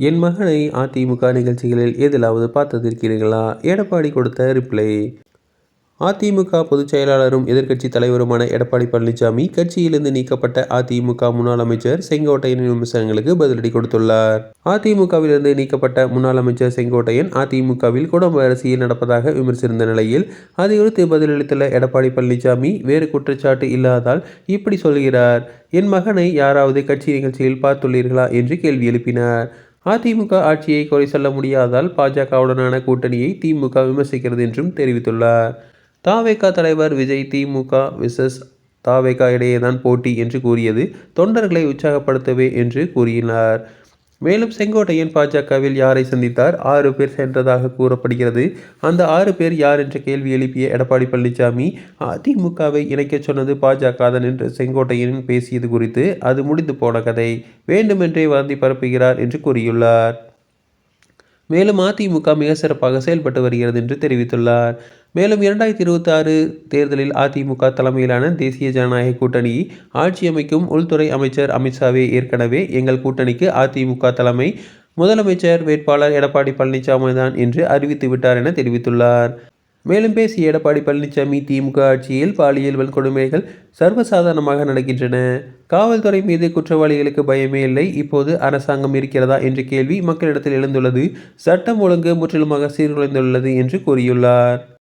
என் மகனை அதிமுக நிகழ்ச்சிகளில் எதிலாவது பார்த்ததிருக்கிறீர்களா எடப்பாடி கொடுத்த ரிப்ளை. அதிமுக பொதுச் செயலாளரும் எதிர்க்கட்சி தலைவருமான எடப்பாடி பழனிசாமி கட்சியிலிருந்து நீக்கப்பட்ட அதிமுக முன்னாள் அமைச்சர் செங்கோட்டையனின் விமர்சனங்களுக்கு பதிலடி கொடுத்துள்ளார். அதிமுகவிலிருந்து நீக்கப்பட்ட முன்னாள் அமைச்சர் செங்கோட்டையன் அதிமுகவில் குடும்ப அரசியல் நடப்பதாக விமர்சித்த நிலையில் அதை குறித்து பதிலளித்துள்ள எடப்பாடி பழனிசாமி வேறு குற்றச்சாட்டு இல்லாதால் இப்படி சொல்கிறார். என் மகனை யாராவது கட்சி நிகழ்ச்சியில் பார்த்துள்ளீர்களா? என்று கேள்வி எழுப்பினார். அதிமுக ஆட்சியை குறை சொல்ல முடியாதால் பாஜகவுடனான கூட்டணியை திமுக விமர்சிக்கிறது என்றும் தெரிவித்துள்ளார். தாவேகா தலைவர் விஜய் திமுக விசஸ் தாவேகா இடையேதான் போட்டி என்று கூறியது தொண்டர்களை உற்சாகப்படுத்தவே என்று கூறினார். மேலும் செங்கோட்டையன் பாஜகவில் யாரை சந்தித்தார்? ஆறு பேர் சென்றதாக கூறப்படுகிறது. அந்த ஆறு பேர் யார் என்ற கேள்வி எழுப்பிய எடப்பாடி பழனிசாமி அதிமுகவை இணைக்கச் சொன்னது பாஜக தான் என்று செங்கோட்டையன் பேசியது குறித்து அது முடிந்து போன கதை. வேண்டுமென்றே வதந்தி பரப்புகிறார் என்று கூறியுள்ளார். மேலும் அதிமுக மிக சிறப்பாக செயல்பட்டு வருகிறது என்று தெரிவித்துள்ளார். மேலும் இரண்டாயிரத்தி இருபத்தி ஆறு தேர்தலில் அதிமுக தலைமையிலான தேசிய ஜனநாயக கூட்டணி ஆட்சி அமைக்கும் உள்துறை அமைச்சர் அமித்ஷாவே ஏற்கனவே எங்கள் கூட்டணிக்கு அதிமுக தலைமை முதலமைச்சர் வேட்பாளர் எடப்பாடி பழனிசாமி தான் என்று அறிவித்து விட்டார் என தெரிவித்துள்ளார். மேலும் பேசிய எடப்பாடி பழனிசாமி திமுக ஆட்சியில் பாலியல் வன்கொடுமைகள் சர்வசாதாரணமாக நடக்கின்றன. காவல்துறை மீது குற்றவாளிகளுக்கு பயமே இல்லை. இப்போது அரசாங்கம் இருக்கிறதா என்ற கேள்வி மக்களிடத்தில் எழுந்துள்ளது. சட்டம் ஒழுங்கு முற்றிலுமாக சீர்குலைந்துள்ளது என்று கூறியுள்ளார்.